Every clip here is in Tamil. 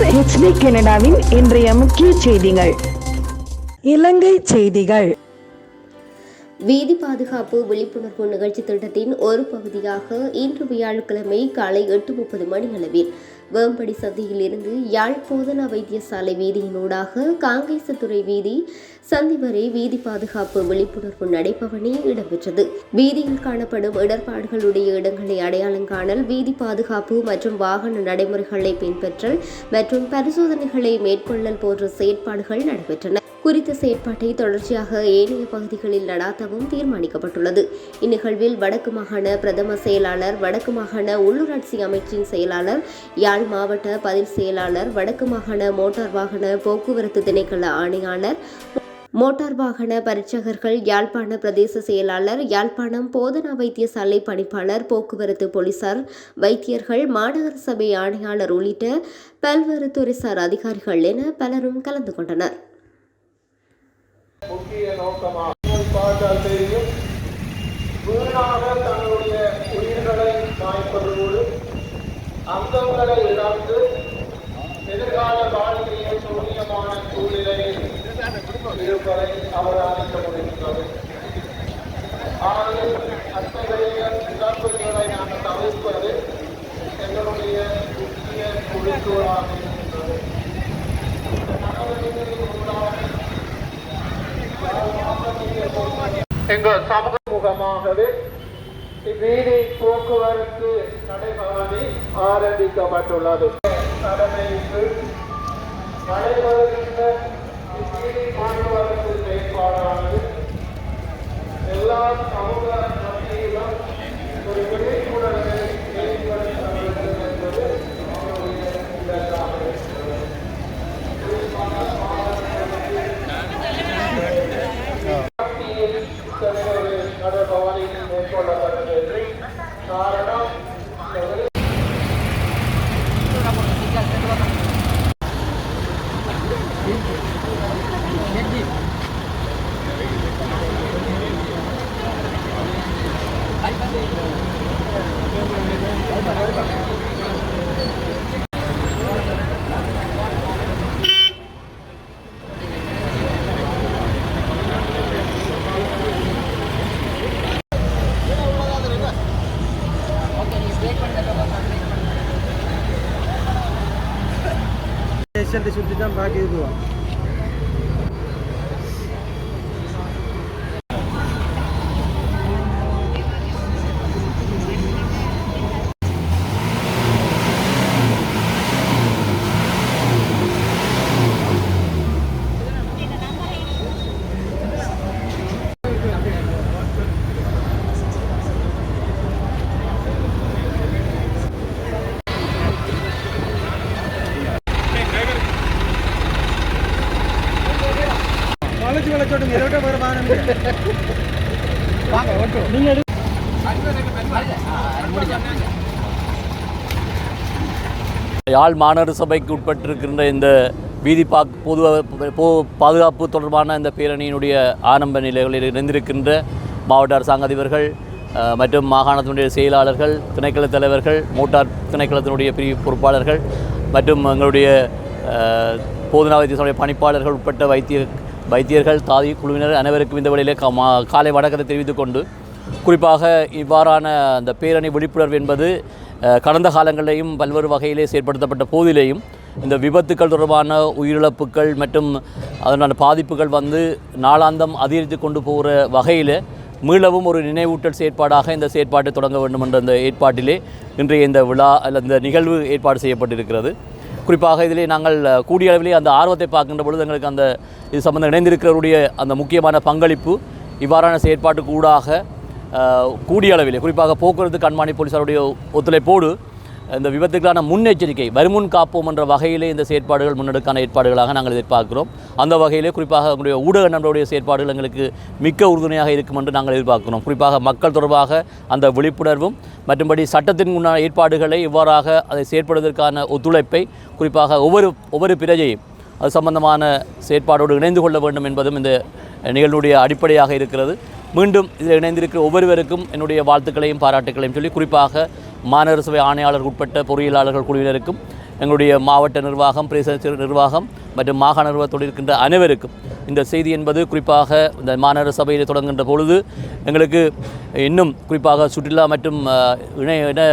செய்தியாளர் ஹெச்டி கனடாவின் இன்றைய முக்கிய செய்திகள். இலங்கை செய்திகள். வீதி பாதுகாப்பு விழிப்புணர்வு நிகழ்ச்சி திட்டத்தின் ஒரு பகுதியாக இன்று வியாழக்கிழமை காலை எட்டு முப்பது மணி அளவில் வேம்படி சந்தியில் இருந்து யாழ் போதனா வைத்தியசாலை வீதியினூடாக காங்கேசத்துறை வீதி சந்தி வரை வீதி பாதுகாப்பு விழிப்புணர்வு நடைபவனி இடம்பெற்றது. வீதியில் காணப்படும் இடர்பாடுகளுடைய இடங்களை அடையாளம் காணல் வீதி பாதுகாப்பு மற்றும் வாகன நடைமுறைகளை பின்பற்றல் மற்றும் பரிசோதனைகளை மேற்கொள்ளல் போன்ற செயற்பாடுகள் நடைபெற்றன. குறித்த செயற்பாட்டை தொடர்ச்சியாக ஏனைய பகுதிகளில் நடாத்தவும் தீர்மானிக்கப்பட்டுள்ளது. இந்நிகழ்வில் வடக்கு மாகாண பிரதம செயலாளர் வடக்கு மாகாண உள்ளூராட்சி அமைச்சின் செயலாளர் யாழ் மாவட்ட பதில் செயலாளர் வடக்கு மாகாண மோட்டார் வாகன போக்குவரத்து திணைக்கள ஆணையாளர் மோட்டார் வாகன பரீட்சகர்கள் யாழ்ப்பாண பிரதேச செயலாளர் யாழ்ப்பாணம் போதனா வைத்தியசாலை பணிப்பாளர் போக்குவரத்து போலீசார் வைத்தியர்கள் மாநகர சபை ஆணையாளர் உள்ளிட்ட பல்வேறு துறைசார் அதிகாரிகள் என பலரும் கலந்து கொண்டனர். அங்கங்களை இழந்து எதிர்கால வாழ்க்கையை சூரியமான சூழ்நிலையில் இருப்பதை அவதானிக்க முடிகின்றது ஆனால் அத்தகைய இழப்புகளை நாம் தவிர்ப்பது எங்களுடைய முக்கிய குறிக்கோளாக இருக்கின்றது எங்கள் சமூக முகமாகவே வீதி போக்குவரத்து நடைபவனி ஆரம்பிக்கப்பட்டுள்ளது. நடைபெறுகின்ற வீதி போக்குவரத்து செயற்பாடானது எல்லா சமூக மத்தியிலும் ஒரு விழிப்புணர்வை ஏற்படுத்த வேண்டும் என்பது அவருடைய இலக்காக இருக்கிறது மத்தியில் இத்தகைய நடைபவனி மேற்கொள்ளப்பட்டது காரணம் ஸ்டேஷன் சுற்றி தான் பாக்கி இதுவா நீங்கள் யாழ் மாநகர சபைக்கு உட்பட்டிருக்கின்ற இந்த வீதி பாக் பொது பாதுகாப்பு தொடர்பான இந்த பேரணியினுடைய ஆரம்ப நிலைகளில் இணைந்திருக்கின்ற மாவட்ட அரசாங்க அதிபர்கள் மற்றும் மாகாணத்தினுடைய செயலாளர்கள் திணைக்கள தலைவர்கள் மோட்டார் திணைக்களத்தினுடைய பிரிவு பொறுப்பாளர்கள் மற்றும் எங்களுடைய அஹ், போதனா வைத்தியசாலை பணிப்பாளர்கள் உட்பட்ட வைத்திய வைத்தியர்கள் தாதி குழுவினர் அனைவருக்கும் இந்த வழியிலே காலை வணக்கத்தை தெரிவித்துக் கொண்டு குறிப்பாக இவ்வாறான அந்த பேரணி விழிப்புணர்வு என்பது கடந்த காலங்களிலேயும் பல்வேறு வகையிலே செயற்படுத்தப்பட்ட போதிலேயும் இந்த விபத்துக்கள் தொடர்பான உயிரிழப்புகள் மற்றும் அதனான பாதிப்புகள் வந்து நாளாந்தம் அதிகரித்து கொண்டு போகிற வகையில் மீளவும் ஒரு நினைவூட்டல் செயற்பாடாக இந்த செயற்பாட்டை தொடங்க வேண்டும் என்ற இந்த ஏற்பாட்டிலே இன்றைய இந்த விழா அல்ல இந்த நிகழ்வு ஏற்பாடு செய்யப்பட்டிருக்கிறது. குறிப்பாக இதிலே நாங்கள் கூடிய அளவிலே அந்த ஆர்வத்தை பார்க்கின்ற பொழுது எங்களுக்கு அந்த இது சம்பந்தம் இணைந்திருக்கிறவருடைய அந்த முக்கியமான பங்களிப்பு இவ்வாறான செயற்பாட்டுக்கு ஊடாக கூடிய அளவிலே குறிப்பாக போக்குவரத்து கண்மாணி போலீஸாருடைய ஒத்துழைப்போடு இந்த விபத்துக்கான முன்னெச்சரிக்கை வருமுன் காப்போம் என்ற வகையிலே இந்த செயற்பாடுகள் முன்னெடுக்கான ஏற்பாடுகளாக நாங்கள் எதிர்பார்க்கிறோம் அந்த வகையிலே குறிப்பாக எங்களுடைய ஊடக நண்பருடைய செயற்பாடுகள் எங்களுக்கு மிக்க உறுதுணையாக இருக்கும் என்று நாங்கள் எதிர்பார்க்கிறோம். குறிப்பாக மக்கள் தொடர்பாக அந்த விழிப்புணர்வும் மற்றும்படி சட்டத்தின் உண்டான ஏற்பாடுகளை இவ்வாறாக அதை செயற்படுவதற்கான ஒத்துழைப்பை குறிப்பாக ஒவ்வொரு ஒவ்வொரு பிரஜையும் அது சம்பந்தமான செயற்பாடோடு இணைந்து கொள்ள வேண்டும் என்பதும் இந்த நிகழ்வுடைய அடிப்படையாக இருக்கிறது. மீண்டும் இதில் இணைந்திருக்கிற ஒவ்வொருவருக்கும் என்னுடைய வாழ்த்துக்களையும் பாராட்டுக்களையும் சொல்லி குறிப்பாக மாநகர சபை ஆணையாளர் உட்பட்ட பொறியியலாளர்கள் குழுவினருக்கும் எங்களுடைய மாவட்ட நிர்வாகம் பிரதேச நிர்வாகம் மற்றும் மாகாண நிர்வாகத்தோடு இருக்கின்ற அனைவருக்கும் இந்த செய்தி என்பது குறிப்பாக இந்த மாநகர சபையில் தொடங்குகின்ற பொழுது எங்களுக்கு இன்னும் குறிப்பாக சுற்றுலா மற்றும் இணைய இன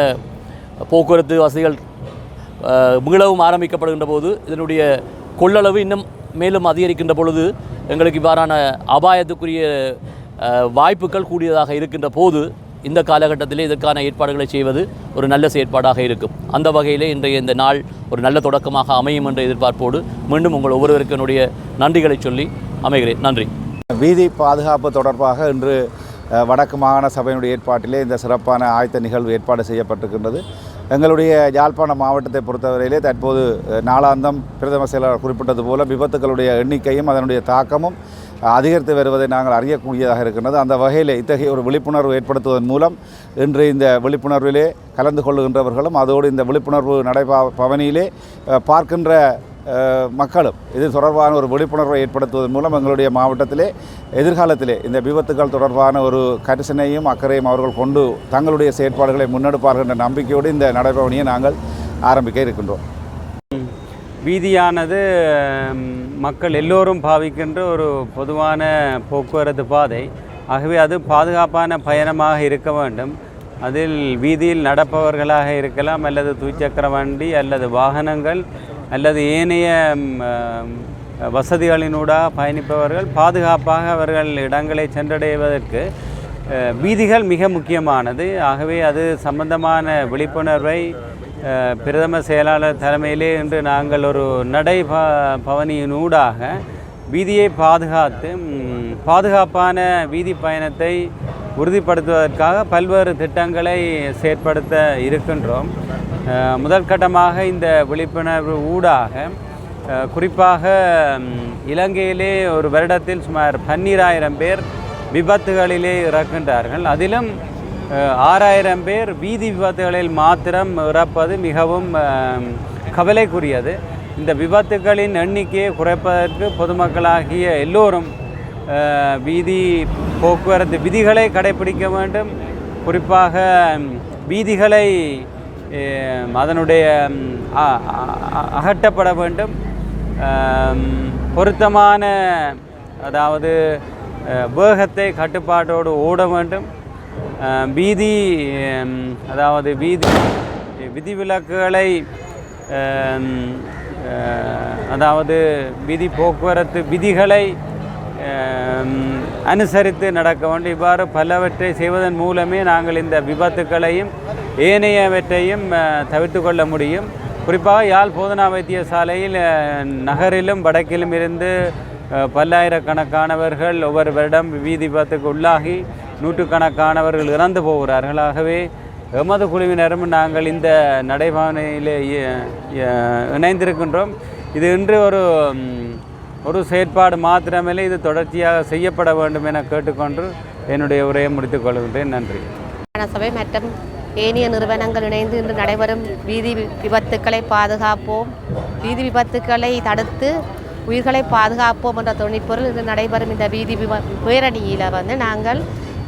போக்குவரத்து வசதிகள் அஹ், மீளவும் ஆரம்பிக்கப்படுகின்ற போது இதனுடைய கொள்ளளவு இன்னும் மேலும் அதிகரிக்கின்ற பொழுது எங்களுக்கு இவ்வாறான அபாயத்துக்குரிய வாய்ப்புகள் கூடியதாக இருக்கின்ற போது இந்த காலகட்டத்திலே இதற்கான ஏற்பாடுகளை செய்வது ஒரு நல்ல செயற்பாடாக இருக்கும். அந்த வகையிலே இன்றைய இந்த நாள் ஒரு நல்ல தொடக்கமாக அமையும் என்ற எதிர்பார்ப்போடு மீண்டும் உங்கள் ஒவ்வொருவருக்கனுடைய என்னுடைய நன்றிகளை சொல்லி அமைகிறேன். நன்றி. வீதி பாதுகாப்பு தொடர்பாக இன்று வடக்கு மாகாண சபையினுடைய ஏற்பாட்டிலே இந்த சிறப்பான ஆயத்த நிகழ்வு ஏற்பாடு செய்யப்பட்டிருக்கின்றது. எங்களுடைய யாழ்ப்பாண மாவட்டத்தை பொறுத்தவரையிலே தற்போது நாளாந்தம் பிரதம செயலாளர் குறிப்பிட்டது போல விபத்துக்களுடைய எண்ணிக்கையும் அதனுடைய தாக்கமும் அதிகரித்து வருவதை நாங்கள் அறியக்கூடியதாக இருக்கின்றது. அந்த வகையில் இத்தகைய ஒரு விழிப்புணர்வு ஏற்படுத்துவதன் மூலம் இன்று இந்த விழிப்புணர்விலே கலந்து கொள்ளுகின்றவர்களும் அதோடு இந்த விழிப்புணர்வு நடைபா பவனியிலே பார்க்கின்ற மக்களும் இது தொடர்பான ஒரு விழிப்புணர்வை ஏற்படுத்துவதன் மூலம் எங்களுடைய மாவட்டத்திலே எதிர்காலத்திலே இந்த விபத்துகள் தொடர்பான ஒரு கரிசனையும் அக்கறையும் அவர்கள் கொண்டு தங்களுடைய செயற்பாடுகளை முன்னெடுப்பார்கள் என்ற நம்பிக்கையோடு இந்த நடைபவனியை நாங்கள் ஆரம்பிக்க இருக்கின்றோம். வீதியானது மக்கள் எல்லோரும் பாவிக்கின்ற ஒரு பொதுவான போக்குவரத்து பாதை. ஆகவே அது பாதுகாப்பான பயணமாக இருக்க வேண்டும். அதில் வீதியில் நடப்பவர்களாக இருக்கலாம் அல்லது துய்சக்கர வண்டி அல்லது வாகனங்கள் அல்லது ஏனைய வசதிகளினூடாக பயணிப்பவர்கள் பாதுகாப்பாக அவர்கள் இடங்களை சென்றடைவதற்கு வீதிகள் மிக முக்கியமானது. ஆகவே அது சம்பந்தமான விழிப்புணர்வை பிரதம செயலாளர் தலைமையிலே இன்று நாங்கள் ஒரு நடை ப பவனியினூடாக வீதியை பாதுகாத்து பாதுகாப்பான வீதி பயணத்தை உறுதிப்படுத்துவதற்காக பல்வேறு திட்டங்களை செயற்படுத்த இருக்கின்றோம். முதற்கட்டமாக முதல் கட்டமாக இந்த விழிப்புணர்வு ஊடாக குறிப்பாக இலங்கையிலே ஒரு வருடத்தில் சுமார் பன்னிராயிரம் பேர் விபத்துகளிலே இறக்கின்றார்கள். அதிலும் ஆறாயிரம் பேர் வீதி விபத்துகளில் மாத்திரம் இறப்பது மிகவும் கவலைக்குரியது. இந்த விபத்துகளின் எண்ணிக்கையை குறைப்பதற்கு பொதுமக்களாகிய எல்லோரும் வீதி போக்குவரத்து விதிகளை கடைபிடிக்க வேண்டும். குறிப்பாக வீதிகளை அதனுடைய அகற்றப்பட வேண்டும். பொருத்தமான அதாவது வேகத்தை கட்டுப்பாட்டோடு ஓட வேண்டும். பீதி வீதி அதாவது வீதி விதிவிலக்குகளை அதாவது விதி போக்குவரத்து விதிகளை அனுசரித்து நடக்க வேண்டும். இவ்வாறு பலவற்றை செய்வதன் மூலமே நாங்கள் இந்த விபத்துக்களையும் ஏனையவற்றையும் தவிர்த்து கொள்ள முடியும். குறிப்பாக யாழ் போதனா வைத்தியசாலையில் நகரிலும் வடக்கிலும் இருந்து பல்லாயிரக்கணக்கானவர்கள் ஒவ்வொரு வருடம் வீதி விபத்துக்கு உள்ளாகி நூற்றுக்கணக்கானவர்கள் இறந்து போகிறார்கள். ஆகவே எமது குழுவினரும் நாங்கள் இந்த நடைபாவனையில் இணைந்திருக்கின்றோம். இது இன்று ஒரு ஒரு செயற்பாடு மாத்திரமில்லை இது தொடர்ச்சியாக செய்யப்பட வேண்டும் என கேட்டுக்கொண்டு என்னுடைய உரையை முடித்துக் கொள்கின்றேன். நன்றி. சபை மற்றும் ஏனைய நிறுவனங்கள் இணைந்து இன்று நடைபெறும் வீதி விபத்துக்களை பாதுகாப்போம். வீதி விபத்துக்களை தடுத்து உயிர்களை பாதுகாப்போம் என்ற துணிப்பொருள் இன்று நடைபெறும் இந்த வீதி விப பேரணியில் வந்து நாங்கள்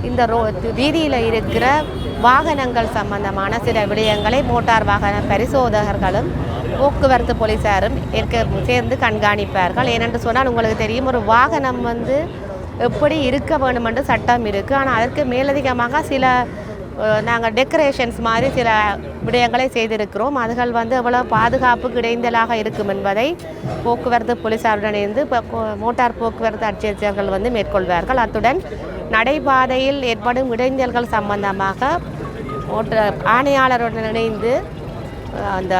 இந்த ரோ வீதியில் இருக்கிற வாகனங்கள் சம்பந்தமான சில விடயங்களை மோட்டார் வாகன பரிசோதகர்களும் போக்குவரத்து போலீசாரும் ஏற்க சேர்ந்து கண்காணிப்பார்கள். ஏனென்று சொன்னால் உங்களுக்கு தெரியும் ஒரு வாகனம் வந்து எப்படி இருக்க வேண்டும் என்று சட்டம் இருக்குது ஆனால் அதற்கு மேலதிகமாக சில நாங்கள் டெக்கரேஷன்ஸ் மாதிரி சில விடயங்களை செய்திருக்கிறோம். அதுகள் வந்து எவ்வளோ பாதுகாப்புக்கு இடைந்தலாக இருக்கும் என்பதை போக்குவரத்து போலீஸாருடன் இருந்து மோட்டார் போக்குவரத்து அட்சியர்கள் வந்து மேற்கொள்வார்கள். அத்துடன் நடைபாதையில் ஏற்படும் இடைஞ்சல்கள் சம்பந்தமாக ஆணையாளருடன் இணைந்து அந்த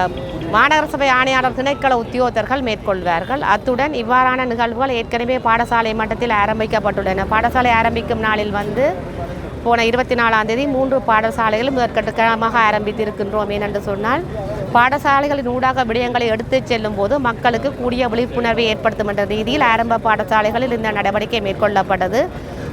மாநகர சபை ஆணையாளர் திணைக்கள உத்தியோகத்தர்கள் மேற்கொள்வார்கள். அத்துடன் இவ்வாறான நிகழ்வுகள் ஏற்கனவே பாடசாலை மட்டத்தில் ஆரம்பிக்கப்பட்டுள்ளன. பாடசாலை ஆரம்பிக்கும் நாளில் வந்து போன இருபத்தி நாலாம் தேதி மூன்று பாடசாலைகளும் முதற்கட்டமாக ஆரம்பித்திருக்கின்றோம். ஏனென்று சொன்னால் பாடசாலைகளின் ஊடாக விடயங்களை எடுத்துச் செல்லும் போது மக்களுக்கு கூடிய விழிப்புணர்வை ஏற்படுத்தும் என்ற ரீதியில் ஆரம்ப பாடசாலைகளில் இந்த நடவடிக்கை மேற்கொள்ளப்பட்டது.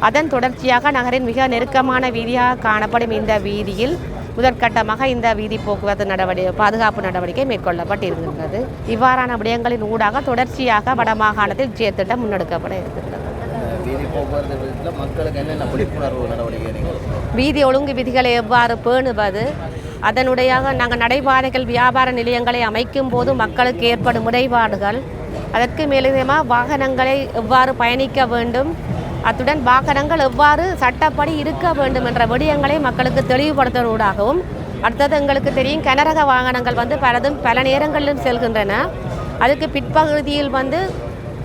அதன் தொடர்ச்சியாக நகரின் மிக நெருக்கமான வீதியாக காணப்படும் இந்த வீதியில் முதற்கட்டமாக இந்த வீதி போக்குவரத்து நடவடிக்கை பாதுகாப்பு நடவடிக்கை மேற்கொள்ளப்பட்டிருக்கின்றது. இவ்வாறான விடயங்களின் ஊடாக தொடர்ச்சியாக வடமாகாணத்தில் செயற்திட்டம் முன்னெடுக்கப்பட இருக்கின்றது. வீதி ஒழுங்கு விதிகளை எவ்வாறு பேணுவது? அதனுடையாக நாங்கள் நடைபாதைகள் வியாபார நிலையங்களை அமைக்கும் போது மக்களுக்கு ஏற்படும் முறைப்பாடுகள் அதற்கு மேலதிகமாக வாகனங்களை எவ்வாறு பயணிக்க வேண்டும்? அத்துடன் வாகனங்கள் எவ்வாறு சட்டப்படி இருக்க வேண்டும் என்ற விடயங்களை மக்களுக்கு தெளிவுபடுத்துவதாகவும் அடுத்தது எங்களுக்கு தெரியும் கனரக வாகனங்கள் வந்து பலதும் பல நேரங்களிலும் செல்கின்றன. அதுக்கு பிற்பகுதியில் வந்து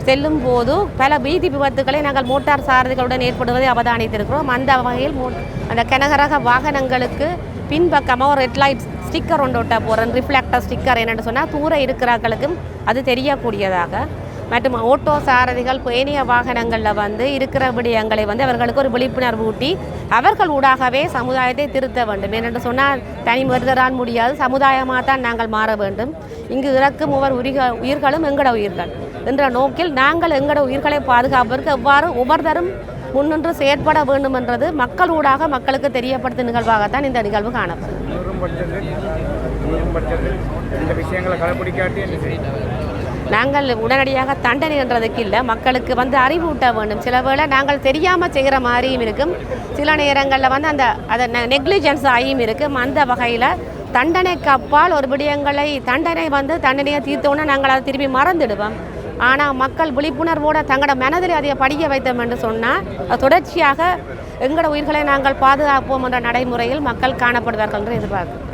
செல்லும் போது பல வீதி விபத்துக்களை நாங்கள் மோட்டார் சாரதிகளுடன் ஏற்படுவதை அவதானித்திருக்கிறோம். அந்த வகையில் அந்த கனகரக வாகனங்களுக்கு பின்பக்கமாக ஒரு ரெட் லைட் ஸ்டிக்கர் ஒன்று ஒட்ட போகிறோம் ரிஃப்ளெக்டர் ஸ்டிக்கர் என்னென்னு சொன்னால் தூர இருக்கிறார்களுக்கும் அது தெரியக்கூடியதாக. மற்றும் ஓட்டோ சாரதிகள் பயணிய வாகனங்களில் வந்து இருக்கிற விடயங்களை வந்து அவர்களுக்கு ஒரு விழிப்புணர்வு ஊட்டி அவர்கள் ஊடாகவே சமுதாயத்தை திருத்த வேண்டும். ஏனென்று சொன்னால் தனி மருதரான் முடியாது சமுதாயமாக தான் நாங்கள் மாற வேண்டும். இங்கு இறக்கும் ஒவ்வொரு உயிர்கள் உயிர்களும் எங்கட உயிர்கள்? என்ற நோக்கில் நாங்கள் எங்கட உயிர்களை பாதுகாப்பதற்கு எவ்வாறு ஒவ்வொருத்தரும் முன்னின்று செயற்பட வேண்டும் என்றது மக்கள் ஊடாக மக்களுக்கு தெரியப்படுத்தும் நிகழ்வாகத்தான் இந்த நிகழ்வு காணப்படும். இந்த விஷயங்களை கடைபிடிக்காட்டி நாங்கள் உடனடியாக தண்டனை என்றதுக்கு இல்லை மக்களுக்கு வந்து அறிவூட்ட வேண்டும் சில வேளை நாங்கள் தெரியாமல் செய்கிற மாதிரியும் இருக்கும் சில நேரங்களில் வந்து அந்த அதை நெக்லிஜென்ஸ் ஆகியும் இருக்கும் அந்த வகையில் தண்டனைக்கு அப்பால் ஒரு விடயங்களை தண்டனை வந்து தண்டனையை தீர்த்தோன்னே நாங்கள் அதை திருப்பி மறந்துடுவோம் ஆனால் மக்கள் விழிப்புணர்வோட தங்களோட மனதில் அதை படிக்க வைத்தோம் என்று சொன்னால் அது தொடர்ச்சியாக எங்களோட உயிர்களை நாங்கள் பாதுகாப்போம் என்ற நடைமுறையில் மக்கள் காணப்படுவார்கள் என்று எதிர்பார்க்கிறோம்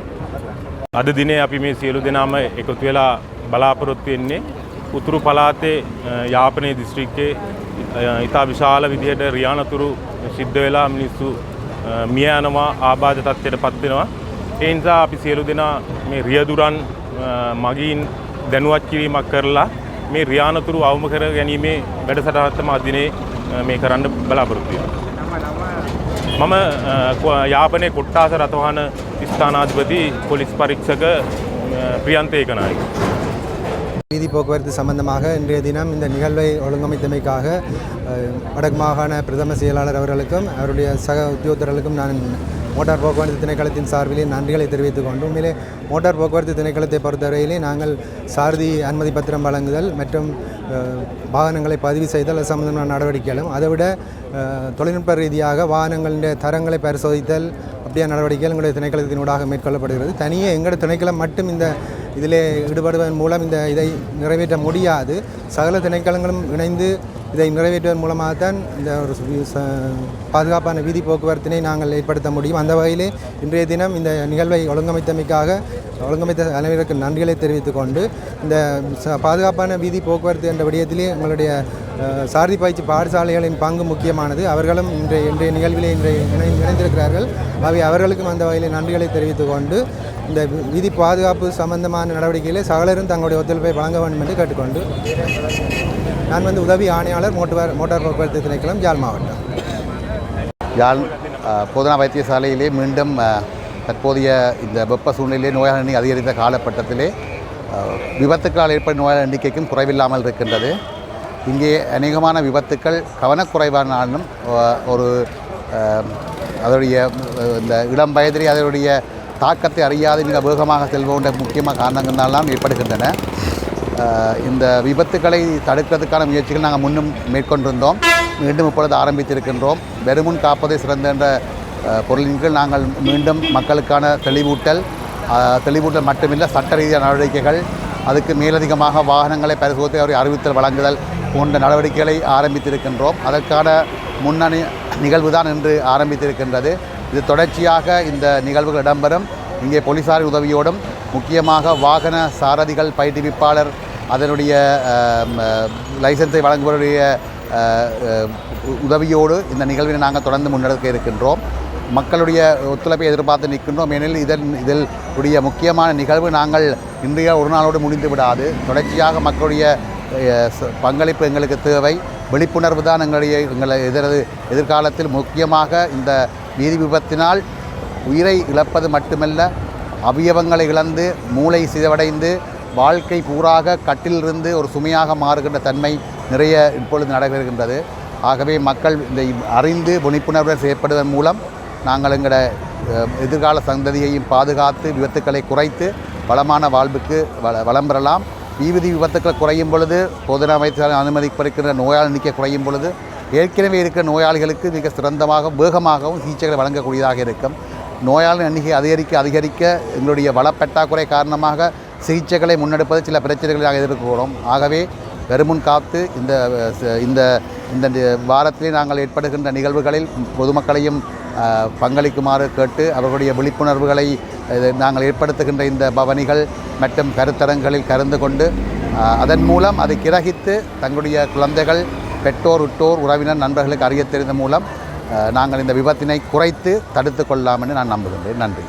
අද දිනේ අපි මේ සියලු දෙනාම එකතු වෙලා බලාපොරොත්තු වෙන්නේ උතුරු පලාතේ අ, යාපනයේ දිස්ත්‍රික්කයේ අ, ඉතා විශාල විදිහට රියානතුරු සිද්ධ වෙලා මිනිස්සු අ, මිය යනවා ආබාධ තත්ත්වයට පත් වෙනවා. ඒ නිසා අපි සියලු දෙනා මේ රියදුරන් අ, මගින් දැනුවත් කිරීමක් කරලා මේ රියානතුරු අවම කර ගැනීමේ වැඩසටහනක් තමයි අද දිනේ අ, මේ කරන්න බලාපොරොත්තු වෙන්නේ. මම අ, කො- යාපනයේ කොට්ටාස රථවාහන ස්ථානාධිපති පොලිස් පරීක්ෂක අ, ප්‍රියන්ත ඒකනායක. வீதி போக்குவரத்து சம்பந்தமாக இன்றைய தினம் இந்த நிகழ்வை ஒழுங்கமைத்தமைக்காக வடக்கு மாகாண பிரதம செயலாளர் அவர்களுக்கும் அவருடைய சக உத்தியோகத்தர்களுக்கும் நான் மோட்டார் போக்குவரத்து திணைக்களத்தின் சார்பிலே நன்றிகளை தெரிவித்துக் கொண்டு உண்மையிலே மோட்டார் போக்குவரத்து திணைக்களத்தை பொறுத்தவரையிலே நாங்கள் சாரதி அனுமதி பத்திரம் வழங்குதல் மற்றும் வாகனங்களை பதிவு செய்தல் அது சம்பந்தமான நடவடிக்கைகளும் அதை விட தொழில்நுட்ப ரீதியாக வாகனங்களின் தரங்களை பரிசோதித்தல் அப்படியே நடவடிக்கைகள் எங்களுடைய திணைக்களத்தினூடாக மேற்கொள்ளப்படுகிறது. தனியே எங்களுடைய திணைக்களம் மட்டும் இந்த இதில் ஈடுபடுவதன் மூலம் இந்த இதை நிறைவேற்ற முடியாது. சகல திணைக்களங்களும் இணைந்து இதை நிறைவேற்றுவதன் மூலமாகத்தான் இந்த ஒரு ச- பாதுகாப்பான வீதி போக்குவரத்தினை நாங்கள் ஏற்படுத்த முடியும். அந்த வகையிலே இன்றைய தினம் இந்த நிகழ்வை ஒழுங்கமைத்தமைக்காக ஒழுங்கமைத்த அனைவருக்கு நன்றிகளை தெரிவித்துக் கொண்டு இந்த பாதுகாப்பான வீதி போக்குவரத்து என்ற விடயத்திலே எங்களுடைய சாரதி பயிற்சி பாடசாலைகளின் பங்கு முக்கியமானது. அவர்களும் இன்றைய இன்றைய நிகழ்விலே இன்றைய இணை இணைந்திருக்கிறார்கள். அவை அவர்களுக்கும் அந்த வகையில் நன்றிகளை தெரிவித்துக் கொண்டு இந்த வீதி பாதுகாப்பு சம்பந்தமான நடவடிக்கைகளை சகலரும் தங்களுடைய ஒத்துழைப்பை வழங்க வேண்டும் என்று கேட்டுக்கொண்டு நான் வந்து உதவி ஆணையாளர் மோட்டார் மோட்டார் போக்குவரத்து திணைக்களம் ஜாழ் மாவட்டம். யாழ் போதனா வைத்தியசாலையிலே மீண்டும் தற்போதைய இந்த வெப்ப சூழ்நிலையிலே நோயாளர் எண்ணி அதிகரித்த காலகட்டத்திலே விபத்துக்களால் ஏற்படும் நோயாளர் எண்ணிக்கைக்கும் குறைவில்லாமல் இருக்கின்றது. இங்கே அநேகமான விபத்துக்கள் கவனக்குறைவானாலும் ஒரு அதனுடைய இந்த இளம் வயதிலே அதனுடைய தாக்கத்தை அறியாது மிக வேகமாக செல்வோன்ற முக்கியமான காரணங்களால் ஏற்படுகின்றன. இந்த விபத்துக்களை தடுக்கிறதுக்கான முயற்சிகள் நாங்கள் முன்னும் மேற்கொண்டிருந்தோம். மீண்டும் இப்பொழுது ஆரம்பித்திருக்கின்றோம். வெறுமுன் காப்பதை சிறந்த என்ற பொருளின் கீழ் நாங்கள் மீண்டும் மக்களுக்கான தெளிவூட்டல் தெளிவூட்டல் மட்டுமில்லை சட்ட ரீதியான நடவடிக்கைகள் அதுக்கு மேலதிகமாக வாகனங்களை பரிசோதித்து அவரை அறிவித்தல் வழங்குதல் போன்ற நடவடிக்கைகளை ஆரம்பித்திருக்கின்றோம். அதற்கான முன்னணி நிகழ்வு தான் இன்று ஆரம்பித்திருக்கின்றது. இது தொடர்ச்சியாக இந்த நிகழ்வுகள் இடம்பெறும். இங்கே போலீசாரின் உதவியோடும் முக்கியமாக வாகன சாரதிகள் பயிற்றுவிப்பாளர் அதனுடைய லைசன்ஸை வழங்குவருடைய உதவியோடு இந்த நிகழ்வினை நாங்கள் தொடர்ந்து முன்னெடுக்க இருக்கின்றோம். மக்களுடைய ஒத்துழைப்பை எதிர்பார்த்து நிற்கின்றோம். எனில் இதன் இதில் உடைய முக்கியமான நிகழ்வு நாங்கள் இன்றைய ஒரு நாளோடு முடிந்து விடாது. தொடர்ச்சியாக மக்களுடைய பங்களிப்பு எங்களுக்கு தேவை. விழிப்புணர்வு தான் எங்களுடைய எங்களை எதிரது எதிர்காலத்தில் முக்கியமாக இந்த வீதி விபத்தினால் உயிரை இழப்பது மட்டுமல்ல அவயவங்களை இழந்து மூளை சிதவடைந்து வாழ்க்கை பூராக கட்டிலிருந்து ஒரு சுமையாக மாறுகின்ற தன்மை நிறைய இப்பொழுது நடைபெறுகின்றது. ஆகவே மக்கள் இந்த அறிந்து விழிப்புணர்வுடன் செயற்படுவதன் மூலம் நாங்கள் எங்களோட எதிர்கால சந்ததியையும் பாதுகாத்து விபத்துக்களை குறைத்து வளமான வாழ்வுக்கு வள வளம் பெறலாம். வீதி விபத்துக்கள் குறையும் பொழுது பொதுன வைத்தியசாலை அனுமதிப்பிருக்கின்ற நோயாளி எண்ணிக்கை குறையும் பொழுது ஏற்கனவே இருக்கிற நோயாளிகளுக்கு மிக சிறந்தமாக வேகமாகவும் சிகிச்சைகளை வழங்கக்கூடியதாக இருக்கும். நோயாளி எண்ணிக்கை அதிகரிக்க அதிகரிக்க எங்களுடைய வளப்பற்றாக்குறை காரணமாக சிகிச்சைகளை முன்னெடுப்பது சில பிரச்சனைகளாக நாங்கள் ஆகவே பெருமுன் காத்து இந்த இந்த இந்த வாரத்திலே நாங்கள் ஏற்படுகின்ற நிகழ்வுகளில் பொதுமக்களையும் பங்களிக்குமாறு கேட்டு அவர்களுடைய விழிப்புணர்வுகளை இது நாங்கள் ஏற்படுத்துகின்ற இந்த பவனிகள் மற்றும் கருத்தரங்களில் கலந்து கொண்டு அதன் மூலம் அதை கிரகித்து தங்களுடைய குழந்தைகள் பெற்றோர் உற்றோர் உறவினர் நண்பர்களுக்கு அறிய தெரிந்த மூலம் நாங்கள் இந்த விபத்தினை குறைத்து தடுத்து கொள்ளலாம் என்று நான் நம்புகின்றேன். நன்றி.